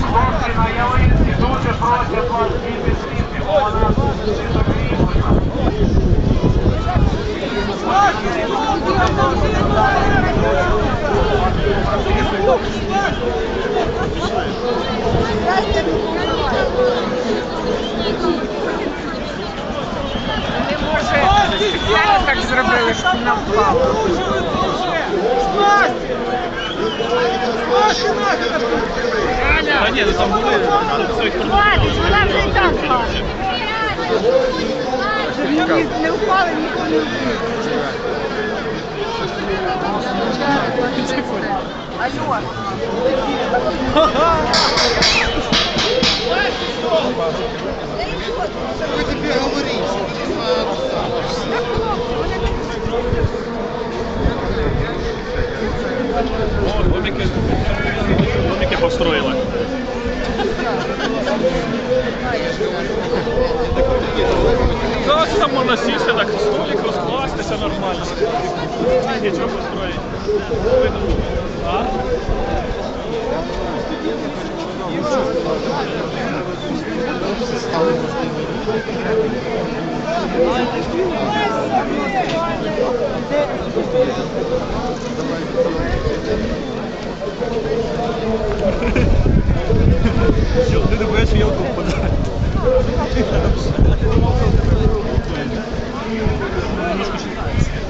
Хлопці на ялинці дуже просять вас діти світи, бо вона світокріпна. Не може спеціально так зробили, щоб вона впала. Ні, ну там були. Хватить, вона вже і так гарна. Ні, Не впали, ніхто не вбив. Алло. Вы теперь говорите, что не знаю. О, домики, домики построїли. нас сісти так, столик розкластися нормально. Нічого построїть. Ти не бачиш, я вдруг подаю.